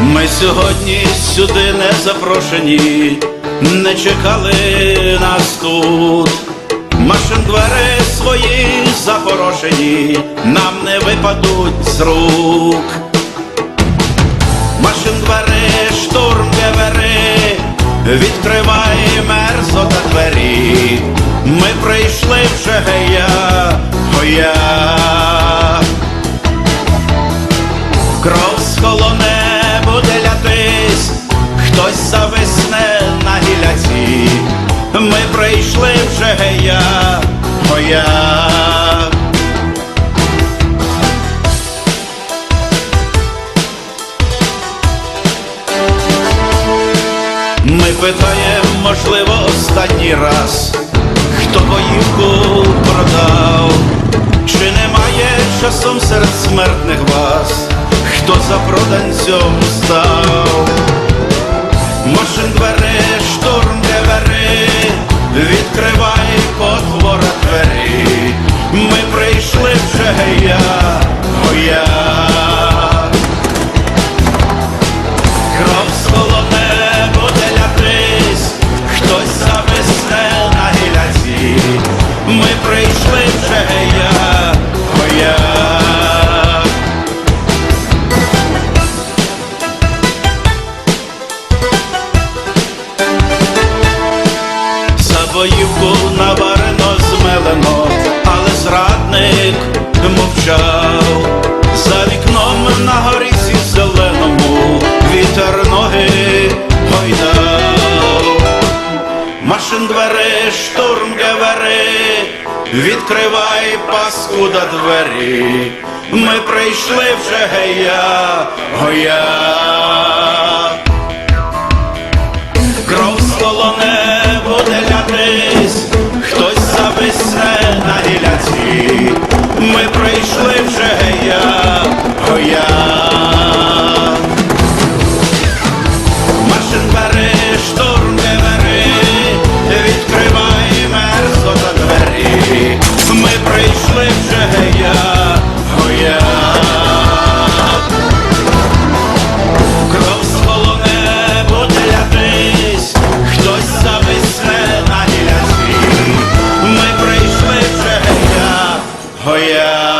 Ми сьогодні сюди не запрошені, не чекали нас тут. Машин двері свої запорошені, нам не випадуть з рук. Машин двері, штурм гевери, відкривай мерзота двері. Ми прийшли вже гея, гоя. Кров схолоне зависне на гіляці. Ми прийшли вже гея, гоя. Ми питаємо, можливо, останній раз, хто боївку продав, чи немає часом серед смертних вас, хто за проданцем став? Машин двери, За боївку наварено змелено, але зрадник мовчав. За вікном на горісі зеленому вітер ноги гойдав. Машин двери, штурм гевери, відкривай паскуда двері. Ми прийшли вже гея, гоя. Кров столоне Hallelujah.